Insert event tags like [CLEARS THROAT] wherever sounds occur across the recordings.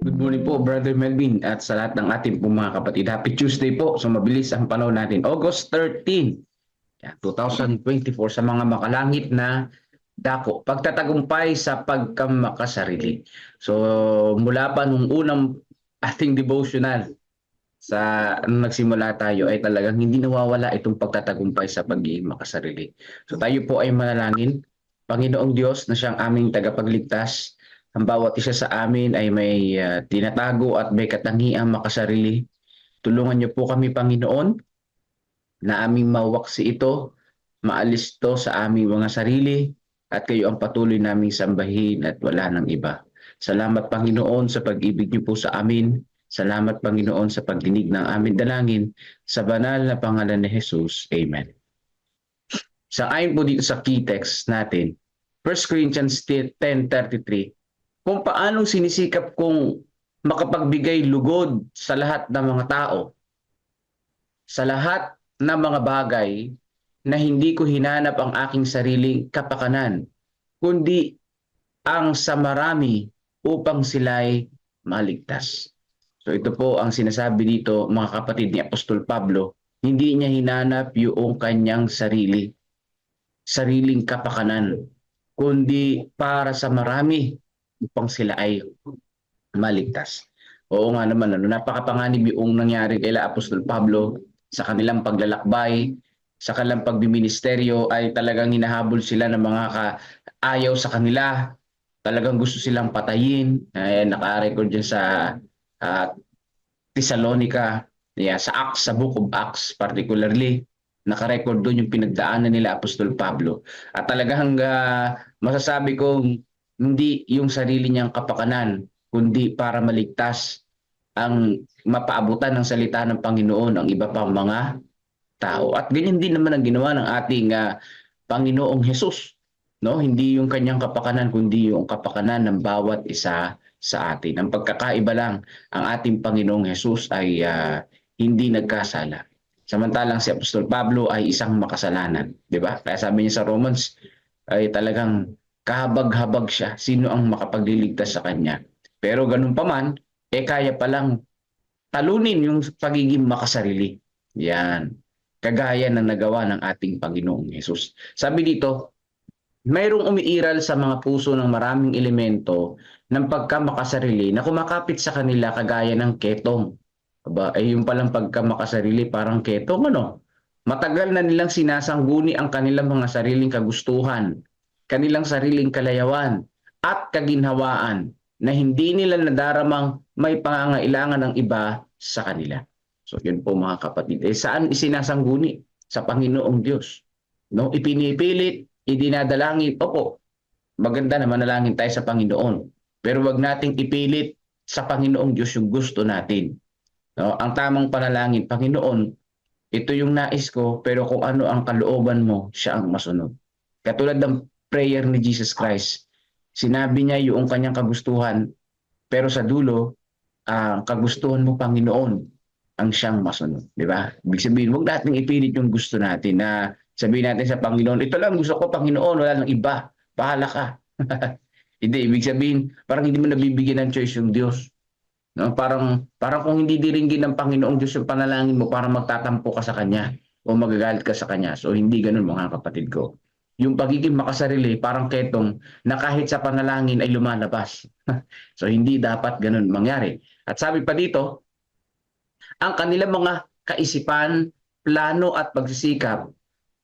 Good morning po, Brother Melvin, at sa lahat ng ating po mga kapatid. Happy Tuesday po. So mabilis ang panahon natin. August 13, yan, 2024 sa mga makalangit na dako. Pagtatagumpay sa pagkamakasarili. So mula pa nung unang ating devotional sa nung nagsimula tayo ay talagang hindi nawawala itong pagtatagumpay sa pagiging makasarili. So tayo po ay manalangin. Panginoong Diyos na siyang aming tagapagligtas, ang bawat isa sa amin ay may uh, tinatago at may katangiang makasarili. Tulungan niyo po kami, Panginoon, na aming mawaksi ito, maalis to sa aming mga sarili, at kayo ang patuloy naming sambahin at wala ng iba. Salamat, Panginoon, sa pag-ibig niyo po sa amin. Salamat, Panginoon, sa pagdinig ng aming dalangin. Sa banal na pangalan ni Jesus. Amen. Sa ayon po dito sa key text natin, 1 Corinthians 10.33, kung paanong sinisikap kong makapagbigay lugod sa lahat ng mga tao, sa lahat ng mga bagay na hindi ko hinanap ang aking sariling kapakanan, kundi ang sa marami upang sila'y maligtas. So ito po ang sinasabi dito mga kapatid ni Apostol Pablo, hindi niya hinanap yung kanyang sarili, sariling kapakanan, kundi para sa marami upang sila ay maligtas. Oo nga naman, ano, napakapanganib yung nangyari kay Apostol Pablo sa kanilang paglalakbay, sa kanilang pagbiministeryo ay talagang hinahabol sila ng mga kaayaw sa kanila. Talagang gusto silang patayin. Ay, naka-record dyan sa uh, Thessalonica, yeah, sa Acts, sa Book of Acts particularly. Naka-record doon yung pinagdaanan nila Apostol Pablo. At talagang uh, masasabi kong hindi yung sarili niyang kapakanan, kundi para maligtas ang mapaabutan ng salita ng Panginoon ang iba pang mga tao. At ganyan din naman ang ginawa ng ating uh, Panginoong Hesus. No? Hindi yung kanyang kapakanan, kundi yung kapakanan ng bawat isa sa atin. Ang pagkakaiba lang, ang ating Panginoong Hesus ay uh, hindi nagkasala. Samantalang si Apostol Pablo ay isang makasalanan. Di ba? Kaya sabi niya sa Romans, ay talagang kahabag-habag siya, sino ang makapagliligtas sa kanya. Pero ganun pa man, eh kaya palang talunin yung pagiging makasarili. Yan. Kagaya ng nagawa ng ating Panginoong Yesus. Sabi dito, mayroong umiiral sa mga puso ng maraming elemento ng pagkamakasarili na kumakapit sa kanila kagaya ng ketong. Aba, eh yung palang pagkamakasarili parang ketong ano? Matagal na nilang sinasangguni ang kanilang mga sariling kagustuhan kanilang sariling kalayawan at kaginhawaan na hindi nila nadaramang may pangangailangan ng iba sa kanila. So yun po mga kapatid. Eh, saan isinasangguni? Sa Panginoong Diyos. No? Ipinipilit, idinadalangin. Opo, maganda na manalangin tayo sa Panginoon. Pero wag nating ipilit sa Panginoong Diyos yung gusto natin. No? Ang tamang panalangin, Panginoon, ito yung nais ko, pero kung ano ang kalooban mo, siya ang masunod. Katulad ng prayer ni Jesus Christ. Sinabi niya yung kanyang kagustuhan, pero sa dulo, ang uh, kagustuhan mo, Panginoon, ang siyang masunod. Di ba? Ibig sabihin, huwag natin ipilit yung gusto natin na sabihin natin sa Panginoon, ito lang gusto ko, Panginoon, wala nang iba. Bahala ka. [LAUGHS] hindi, ibig sabihin, parang hindi mo nabibigyan ng choice yung Diyos. No? Parang, parang kung hindi diringgin ng Panginoong Diyos yung panalangin mo, parang magtatampo ka sa Kanya o magagalit ka sa Kanya. So, hindi ganun mga kapatid ko yung pagiging makasarili parang ketong na kahit sa panalangin ay lumalabas. [LAUGHS] so hindi dapat ganun mangyari. At sabi pa dito, ang kanilang mga kaisipan, plano at pagsisikap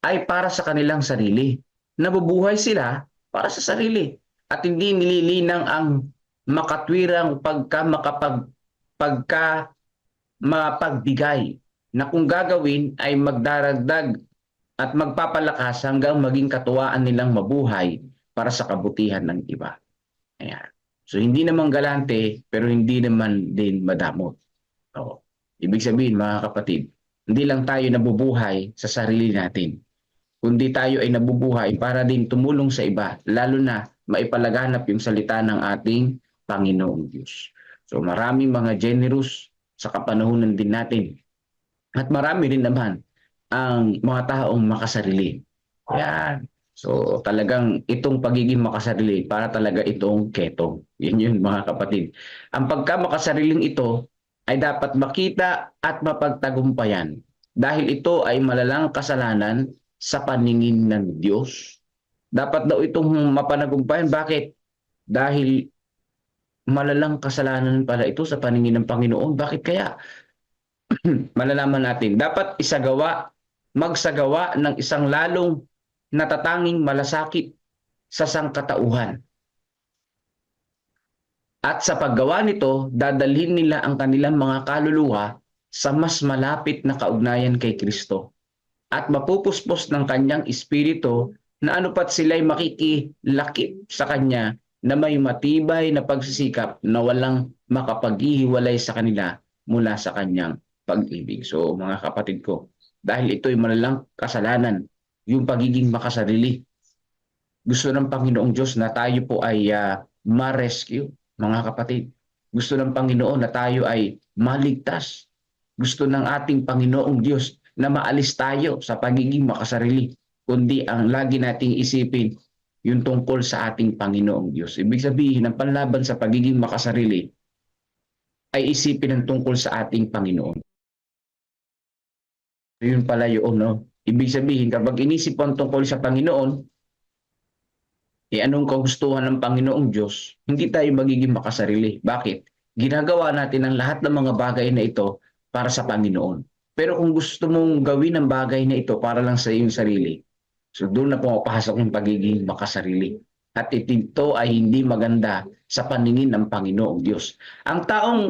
ay para sa kanilang sarili. Nabubuhay sila para sa sarili at hindi nililinang ang makatwirang pagka makapag pagka mapagbigay na kung gagawin ay magdaragdag at magpapalakas hanggang maging katuwaan nilang mabuhay para sa kabutihan ng iba. Ayan. So hindi naman galante pero hindi naman din madamot. Oo. Ibig sabihin mga kapatid, hindi lang tayo nabubuhay sa sarili natin, kundi tayo ay nabubuhay para din tumulong sa iba, lalo na maipalaganap yung salita ng ating Panginoong Diyos. So maraming mga generous sa kapanahunan din natin. At marami rin naman ang mga taong makasarili. Yan. So talagang itong pagiging makasarili para talaga itong ketong. Yun yun mga kapatid. Ang pagka makasariling ito ay dapat makita at mapagtagumpayan dahil ito ay malalang kasalanan sa paningin ng Diyos. Dapat daw itong mapanagumpayan. Bakit? Dahil malalang kasalanan pala ito sa paningin ng Panginoon. Bakit kaya? [CLEARS THROAT] Malalaman natin. Dapat isagawa, magsagawa ng isang lalong natatanging malasakit sa sangkatauhan. At sa paggawa nito, dadalhin nila ang kanilang mga kaluluwa sa mas malapit na kaugnayan kay Kristo. At mapupuspos ng kanyang espiritu na anupat sila'y makikilakip sa kanya na may matibay na pagsisikap na walang makapaghihiwalay sa kanila mula sa kanyang pag-ibig. So mga kapatid ko, dahil ito'y malalang kasalanan, yung pagiging makasarili. Gusto ng Panginoong Diyos na tayo po ay uh, ma-rescue, mga kapatid. Gusto ng Panginoon na tayo ay maligtas. Gusto ng ating Panginoong Diyos na maalis tayo sa pagiging makasarili, kundi ang lagi nating isipin yung tungkol sa ating Panginoong Diyos. Ibig sabihin, ang panlaban sa pagiging makasarili ay isipin ang tungkol sa ating Panginoon. Yun pala yun, no? Ibig sabihin, kapag inisip ang tungkol sa Panginoon, eh anong kagustuhan ng Panginoong Diyos, hindi tayo magiging makasarili. Bakit? Ginagawa natin ang lahat ng mga bagay na ito para sa Panginoon. Pero kung gusto mong gawin ang bagay na ito para lang sa iyong sarili, so doon na pumapasok yung pagiging makasarili. At ito ay hindi maganda sa paningin ng Panginoong Diyos. Ang taong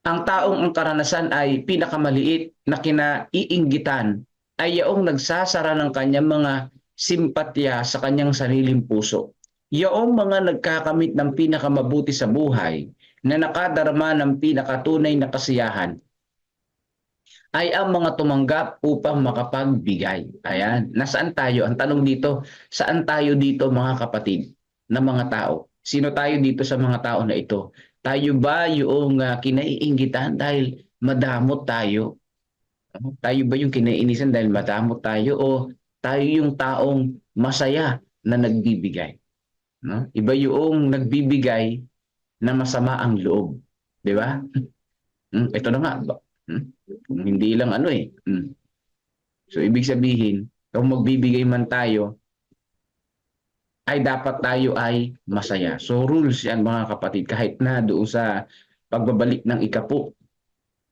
ang taong ang karanasan ay pinakamaliit na kinaiinggitan ay yaong nagsasara ng kanyang mga simpatya sa kanyang sariling puso. Yaong mga nagkakamit ng pinakamabuti sa buhay na nakadarama ng pinakatunay na kasiyahan ay ang mga tumanggap upang makapagbigay. Ayan, nasaan tayo? Ang tanong dito, saan tayo dito mga kapatid na mga tao? Sino tayo dito sa mga tao na ito? Tayo ba yung uh, kinaiinggitan dahil madamot tayo tayo ba yung kinainisan dahil madamot tayo o tayo yung taong masaya na nagbibigay? No? Iba yung nagbibigay na masama ang loob. Di ba? [LAUGHS] Hmm, ito na nga. Hmm? Hindi lang ano eh. Hmm. So ibig sabihin, kung magbibigay man tayo, ay dapat tayo ay masaya. So rules yan mga kapatid, kahit na doon sa pagbabalik ng ikapo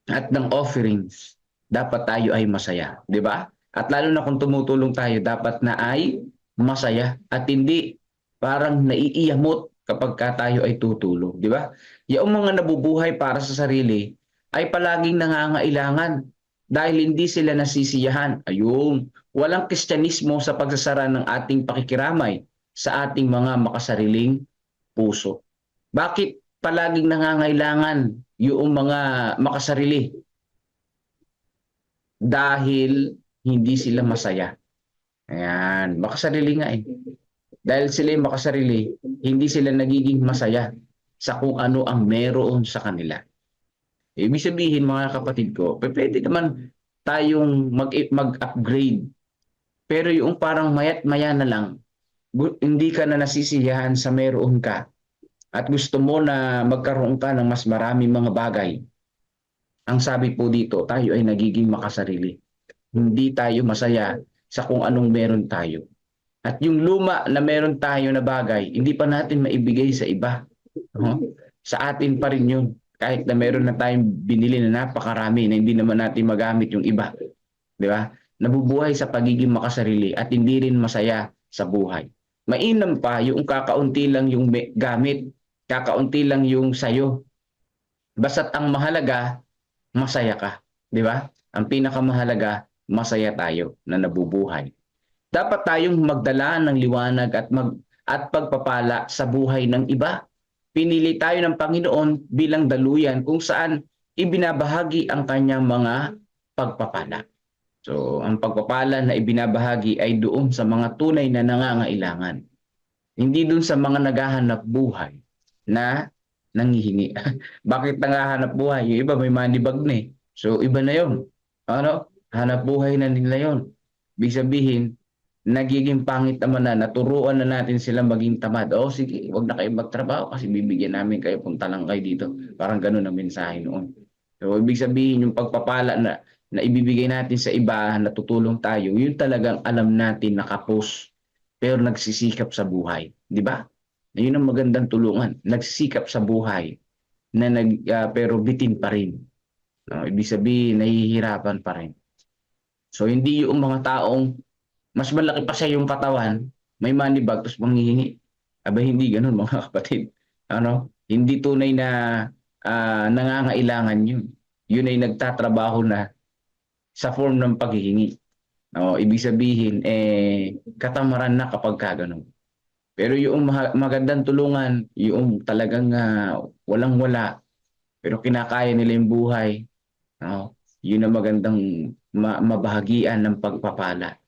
at ng offerings, dapat tayo ay masaya, di ba? At lalo na kung tumutulong tayo, dapat na ay masaya at hindi parang naiiyamot kapag ka tayo ay tutulong, di ba? Yung mga nabubuhay para sa sarili ay palaging nangangailangan dahil hindi sila nasisiyahan. Ayun, walang kristyanismo sa pagsasara ng ating pakikiramay sa ating mga makasariling puso. Bakit palaging nangangailangan yung mga makasarili dahil hindi sila masaya. Ayan, makasarili nga eh. Dahil sila yung makasarili, hindi sila nagiging masaya sa kung ano ang meron sa kanila. Ibig sabihin mga kapatid ko, pwede naman tayong mag- mag-upgrade. Pero yung parang mayat maya na lang, hindi ka na nasisiyahan sa meron ka at gusto mo na magkaroon ka ng mas marami mga bagay, ang sabi po dito, tayo ay nagiging makasarili. Hindi tayo masaya sa kung anong meron tayo. At yung luma na meron tayo na bagay, hindi pa natin maibigay sa iba. Uh-huh. Sa atin pa rin yun. Kahit na meron na tayong binili na napakarami na hindi naman natin magamit yung iba. Di ba? Nabubuhay sa pagiging makasarili at hindi rin masaya sa buhay. Mainam pa yung kakaunti lang yung gamit, kakaunti lang yung sayo. Basta't ang mahalaga, masaya ka. Di ba? Ang pinakamahalaga, masaya tayo na nabubuhay. Dapat tayong magdala ng liwanag at mag at pagpapala sa buhay ng iba. Pinili tayo ng Panginoon bilang daluyan kung saan ibinabahagi ang kanyang mga pagpapala. So, ang pagpapala na ibinabahagi ay doon sa mga tunay na nangangailangan. Hindi doon sa mga naghahanap buhay na nangihingi. [LAUGHS] Bakit nangahanap buhay? Yung iba may money bag na eh. So iba na yon. Ano? Hanap buhay na nila yon. Ibig sabihin, nagiging pangit naman na naturuan na natin sila maging tamad. O sige, wag na kayo magtrabaho kasi bibigyan namin kayo, punta lang kayo dito. Parang ganun ang mensahe noon. So, ibig sabihin yung pagpapala na, na ibibigay natin sa iba na tutulong tayo, yun talagang alam natin nakapos pero nagsisikap sa buhay. Di ba? Yun ang magandang tulungan. Nagsisikap sa buhay na nag, ah, pero bitin pa rin. No, ibig sabihin, nahihirapan pa rin. So, hindi yung mga taong mas malaki pa siya yung katawan, may money bag, tapos manghihingi. Aba, hindi ganun [LAUGHS] mga kapatid. Ano? Hindi tunay na ah, nangangailangan yun. Yun ay nagtatrabaho na sa form ng paghihingi. O, ibig sabihin, eh, katamaran na kapag ka ganun. Pero yung magandang tulungan, yung talagang ah, walang-wala, pero kinakaya nila yung buhay, no? yun ang magandang ma- mabahagian ng pagpapala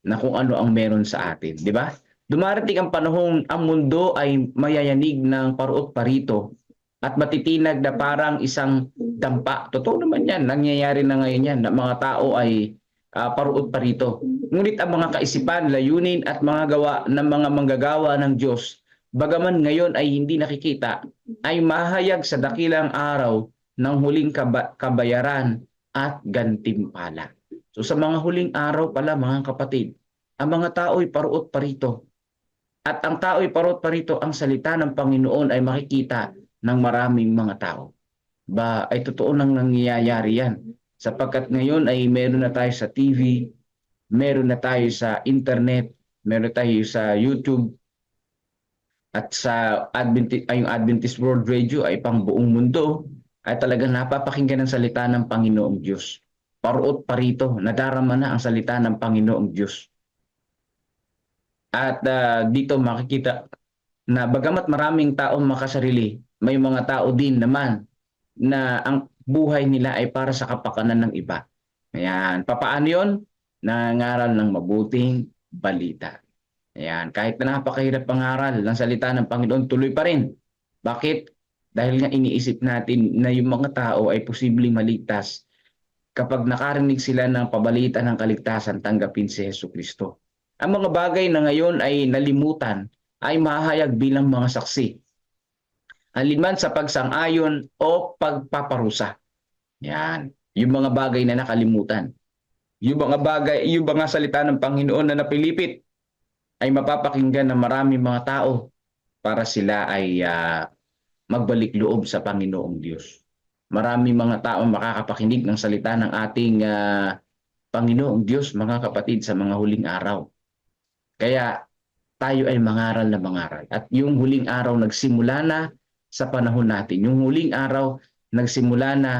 na kung ano ang meron sa atin, di ba? Dumarating ang panahong ang mundo ay mayayanig ng paruot parito at matitinag na parang isang dampa. Totoo naman yan, nangyayari na ngayon yan, na mga tao ay ah, paruot parito. Ngunit ang mga kaisipan, layunin at mga gawa ng mga manggagawa ng Diyos, bagaman ngayon ay hindi nakikita, ay mahayag sa dakilang araw ng huling kaba- kabayaran at gantimpala. So sa mga huling araw pala mga kapatid, ang mga tao ay paruot parito. At ang tao ay paruot parito, ang salita ng Panginoon ay makikita ng maraming mga tao. Ba ay totoo nang nangyayari yan. Sapagkat ngayon ay meron na tayo sa TV, meron na tayo sa internet, meron tayo sa YouTube, at sa Adventist, ay yung Adventist World Radio ay pang buong mundo ay talagang napapakinggan ang salita ng Panginoong Diyos. Paruot parito, nadarama na ang salita ng Panginoong Diyos. At ah, dito makikita na bagamat maraming taong makasarili, may mga tao din naman na ang buhay nila ay para sa kapakanan ng iba. Ayan. Papaano yun? Nangangaral ng mabuting balita. Ayan. Kahit na napakahirap pangaral ng salita ng Panginoon, tuloy pa rin. Bakit? Dahil nga iniisip natin na yung mga tao ay posibleng maligtas kapag nakarinig sila ng pabalita ng kaligtasan, tanggapin si Yesu Kristo. Ang mga bagay na ngayon ay nalimutan ay mahayag bilang mga saksi. Aliman sa pagsang-ayon o pagpaparusa. Yan. Yung mga bagay na nakalimutan. Yung mga bagay, yung mga salita ng Panginoon na napilipit ay mapapakinggan ng maraming mga tao para sila ay ah, magbalik loob sa Panginoong Diyos. Maraming mga tao makakapakinig ng salita ng ating ah, Panginoong Diyos, mga kapatid, sa mga huling araw. Kaya tayo ay mangaral na mangaral. At yung huling araw nagsimula na sa panahon natin. Yung huling araw nagsimula na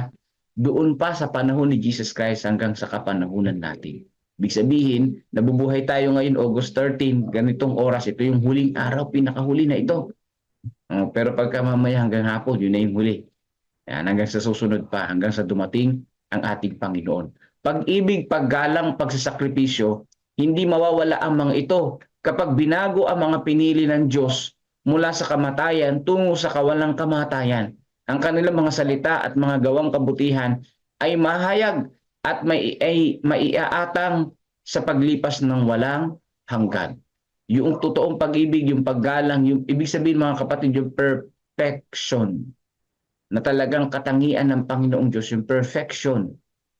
doon pa sa panahon ni Jesus Christ hanggang sa kapanahunan natin. Ibig sabihin, nabubuhay tayo ngayon August 13, ganitong oras, ito yung huling araw, pinakahuli na ito. Uh, pero pagka mamaya hanggang hapon, yun na yung huli. Yan, hanggang sa susunod pa, hanggang sa dumating ang ating Panginoon. Pag-ibig, paggalang, pagsasakripisyo, hindi mawawala ang mga ito kapag binago ang mga pinili ng Diyos mula sa kamatayan tungo sa kawalang kamatayan. Ang kanilang mga salita at mga gawang kabutihan ay mahayag at may ay maiaatang sa paglipas ng walang hanggan. Yung totoong pag-ibig, yung paggalang, yung ibig sabihin mga kapatid, yung perfection na talagang katangian ng Panginoong Diyos, yung perfection,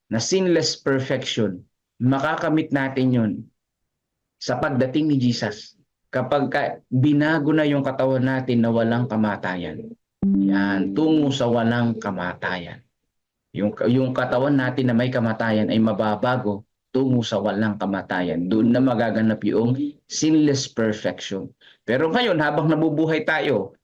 na sinless perfection, makakamit natin yun sa pagdating ni Jesus. Kapag ka, binago na yung katawan natin na walang kamatayan. Yan, tungo sa walang kamatayan. Yung, yung katawan natin na may kamatayan ay mababago tungo sa walang kamatayan. Doon na magaganap yung sinless perfection. Pero ngayon, habang nabubuhay tayo,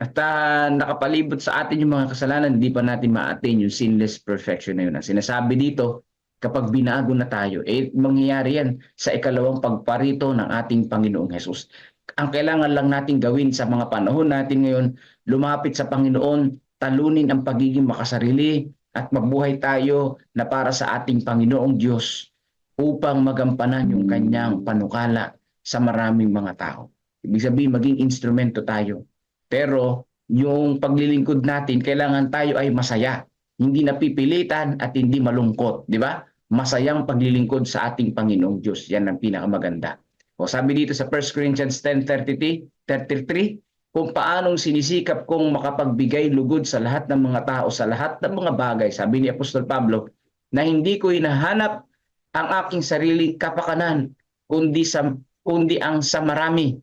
at ah, nakapalibot sa atin yung mga kasalanan, hindi pa natin ma-attain yung sinless perfection na yun. Ang sinasabi dito, kapag binago na tayo, eh mangyayari yan sa ikalawang pagparito ng ating Panginoong Hesus. Ang kailangan lang natin gawin sa mga panahon natin ngayon, lumapit sa Panginoon, talunin ang pagiging makasarili at mabuhay tayo na para sa ating Panginoong Diyos upang magampanan yung kanyang panukala sa maraming mga tao. Ibig sabihin, maging instrumento tayo. Pero yung paglilingkod natin, kailangan tayo ay masaya. Hindi napipilitan at hindi malungkot. Di ba? Masayang paglilingkod sa ating Panginoong Diyos. Yan ang pinakamaganda. O sabi dito sa 1 Corinthians 10:33, 33, kung paanong sinisikap kong makapagbigay lugod sa lahat ng mga tao, sa lahat ng mga bagay, sabi ni Apostol Pablo, na hindi ko hinahanap ang aking sariling kapakanan, kundi sa kundi ang sa marami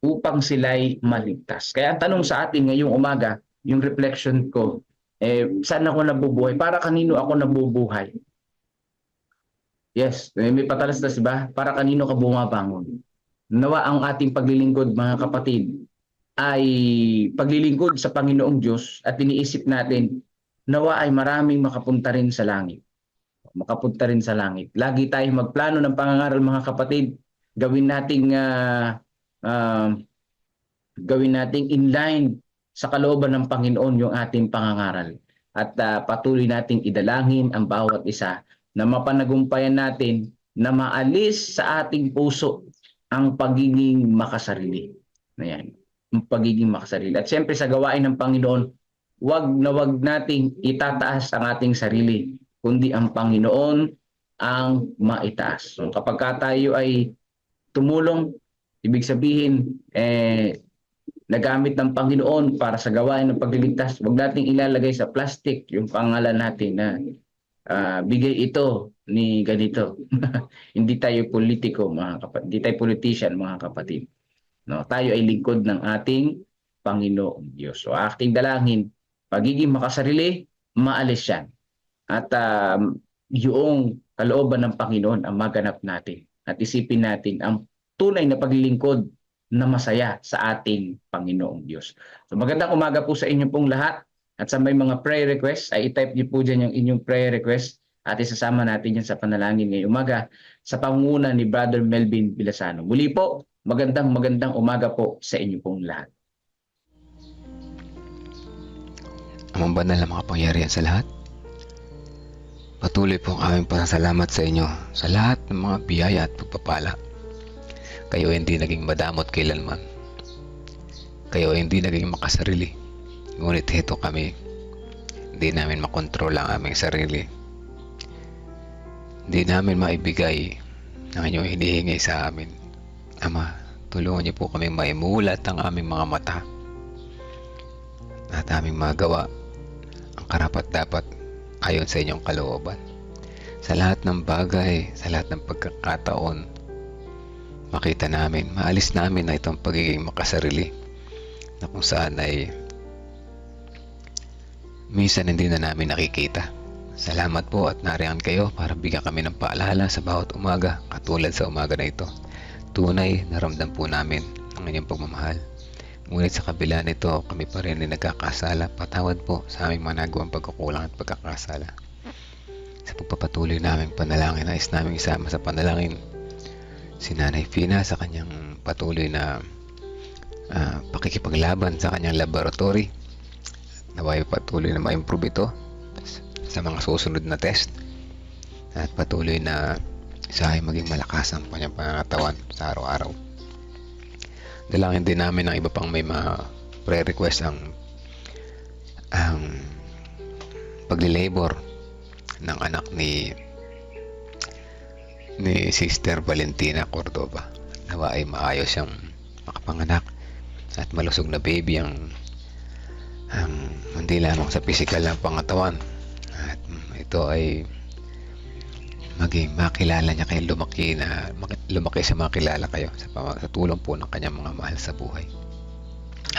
upang sila'y maligtas. Kaya ang tanong sa atin ngayong umaga, yung reflection ko, eh, saan ako nabubuhay? Para kanino ako nabubuhay? Yes, may patalastas ba? Para kanino ka bumabangon? Nawa ang ating paglilingkod mga kapatid ay paglilingkod sa Panginoong Diyos at iniisip natin nawa ay maraming makapunta rin sa langit. Makapunta rin sa langit. Lagi tayong magplano ng pangangaral mga kapatid. Gawin nating ah, ah, gawin nating inline sa kalooban ng Panginoon yung ating pangangaral. At ah, patuloy nating idalangin ang bawat isa na mapanagumpayan natin na maalis sa ating puso ang pagiging makasarili. Ayan, ang pagiging makasarili. At siyempre sa gawain ng Panginoon, wag na wag nating itataas ang ating sarili, kundi ang Panginoon ang maitaas. So, kapag ka tayo ay tumulong, ibig sabihin, eh, nagamit ng Panginoon para sa gawain ng pagliligtas, wag nating ilalagay sa plastic yung pangalan natin na ah, bigay ito ni ganito. [LAUGHS] Hindi tayo politiko, mga kapatid. Hindi tayo politician, mga kapatid. No, tayo ay lingkod ng ating Panginoong Diyos. So, aking dalangin, pagiging makasarili, maalis yan. At um, yung kalooban ng Panginoon ang maganap natin. At isipin natin ang tunay na paglilingkod na masaya sa ating Panginoong Diyos. So magandang umaga po sa inyo pong lahat. At sa may mga prayer requests, ay i-type niyo po dyan yung inyong prayer request at isasama natin yan sa panalangin ngayong umaga sa pangunguna ni Brother Melvin Bilasano. Muli po, magandang magandang umaga po sa inyo pong lahat. Amang banal na makapangyarihan sa lahat. Patuloy po ang aming pasasalamat sa inyo sa lahat ng mga biyaya at pagpapala. Kayo ay hindi naging madamot kailanman. Kayo ay hindi naging makasarili. Ngunit heto kami. Hindi namin makontrol ang aming sarili. Hindi namin maibigay ang inyong hinihingi sa amin. Ama, tulungan niyo po kami maimulat ang aming mga mata at aming magawa ang karapat dapat ayon sa inyong kalooban. Sa lahat ng bagay, sa lahat ng pagkakataon, makita namin, maalis namin na itong pagiging makasarili na kung saan ay minsan hindi na namin nakikita. Salamat po at nariyan kayo para bigyan kami ng paalala sa bawat umaga katulad sa umaga na ito. Tunay, naramdam po namin ang inyong pagmamahal. Ngunit sa kabila nito, kami pa rin ay nagkakasala. Patawad po sa aming managawang pagkukulang at pagkakasala. Sa pagpapatuloy naming panalangin, nais naming isama sa panalangin si Nanay Fina sa kanyang patuloy na ah, pakikipaglaban sa kanyang laboratory. Naway patuloy na ma-improve ito sa mga susunod na test. At patuloy na siya ay maging malakas ang kanyang pangangatawan sa araw-araw. Dalangin din namin ang iba pang may mga pre-request ang ang pagli-labor ng anak ni ni Sister Valentina Cordova. Nawa ay maayos siyang makapanganak at malusog na baby ang ang hindi lamang sa physical ng pangatawan at mm, ito ay maging makilala niya kayo lumaki na mak- lumaki sa makilala kayo sa, sa tulong po ng kanyang mga mahal sa buhay.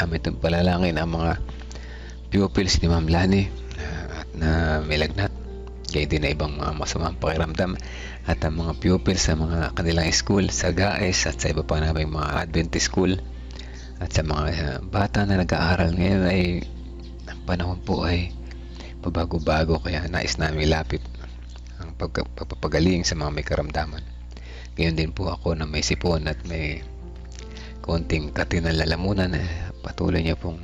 Amin itong palalangin ang mga pupils ni Ma'am Lani ah, at na may lagnat. Gaya din na ibang mga masamang pakiramdam at ang mga pupils sa mga kanilang school sa GAES at sa iba pa naming mga Adventist school at sa mga ah, bata na nag-aaral ngayon ay ang panahon po ay pabago-bago kaya nais namin lapit ang pagka- pagpapagaling sa mga may karamdaman. Ngayon din po ako na may sipon at may konting katinang lalamunan eh, patuloy niya pong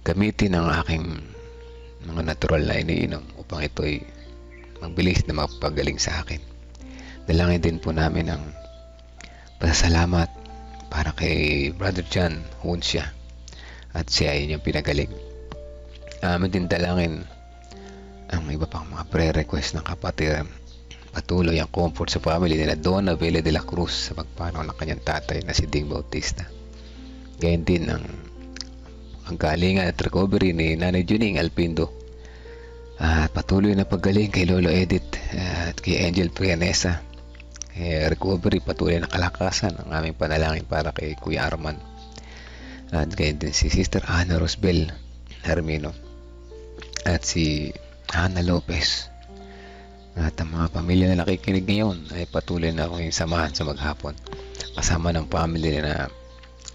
gamitin ang aking mga natural na iniinom upang ito ay magbilis na magpagaling sa akin. Dalangin din po namin ang pasasalamat para kay Brother John Hunsya at siya ay inyong pinagaling. Amin din dalangin ang iba pang mga pre-request ng kapatid patuloy ang comfort sa family nila Donna Vela de la Cruz sa pagpanaw ng kanyang tatay na si Ding Bautista. Gayun din ang ang galingan at recovery ni Nanay Juning Alpindo. At patuloy na paggaling kay Lolo Edith at kay Angel Prianesa. Eh, recovery, patuloy na kalakasan ang aming panalangin para kay Kuya Arman. At gayon din si Sister Ana Rosbel Hermino. At si Hana Lopez. At ang mga pamilya na nakikinig ngayon ay patuloy na akong samahan sa maghapon. Kasama ng family na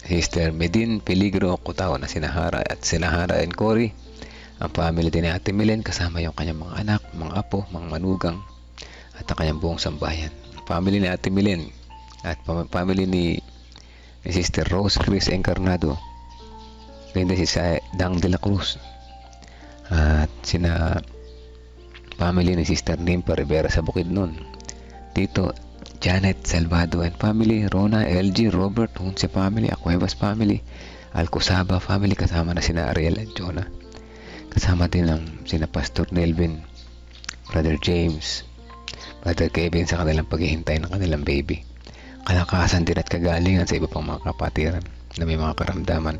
Sister Medin Peligro Cotao na sinahara at sinahara and Cory. Ang family din ni Ate Milen kasama yung kanyang mga anak, mga apo, mga manugang at ang kanyang buong sambayan. Family ni Ate Milen at family ni, ni Sister Rose Chris Encarnado. Din si Dang de la Cruz. At sina family ni Sister Nimpa Rivera sa Bukidnon. Tito Janet Salvado and family, Rona, LG, Robert, Hunse family, Acuevas family, Alcosaba family, kasama na sina Ariel at Jonah. Kasama din ang sina Pastor Nelvin, Brother James, Brother Kevin sa kanilang paghihintay ng kanilang baby. Kalakasan din at kagalingan sa iba pang mga kapatiran na may mga karamdaman.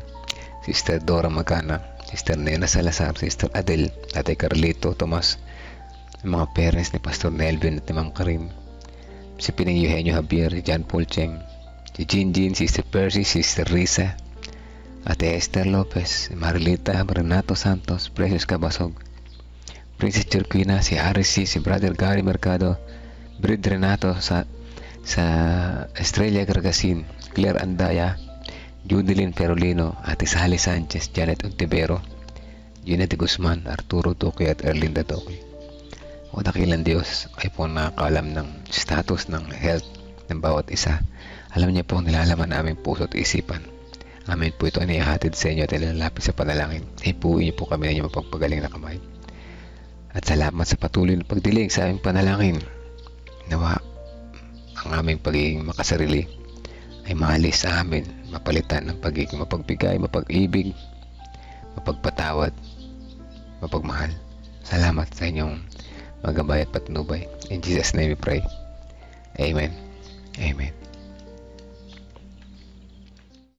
Sister Dora Magana, Sister Nena Salazar, Sister Adel, Tatay Carlito, Tomas, ang mga parents ni Pastor Nelvin at ni Ma'am Karim, si Pining Eugenio Javier, si John Paul Cheng, si Jinjin, Sister Percy, Sister Risa, Ate Esther Lopez, Marilita, Renato Santos, Precious Cabasog, Princess Jerquina, si Arisi, si Brother Gary Mercado, Brid Renato sa sa Estrella Gargasin, Claire Andaya, Judeline Perolino, Ate Sally Sanchez, Janet Ontivero, Gina de Guzman, Arturo Toque at Erlinda Toque. O dakilang Diyos ay po nakakalam ng status ng health ng bawat isa. Alam niya po ang nilalaman na aming puso at isipan. Amin po ito ay naihatid sa inyo at ilalapit sa panalangin. Ipuin niyo po kami na inyong mapagpagaling na kamay. At salamat sa patuloy na pagdilig sa aming panalangin. Nawa ang aming pagiging makasarili ay maalis sa amin, mapalitan ng pagiging mapagbigay, mapag-ibig, mapagpatawad, mapagmahal. Salamat sa inyong magabay at patnubay. In Jesus' name we pray. Amen. Amen.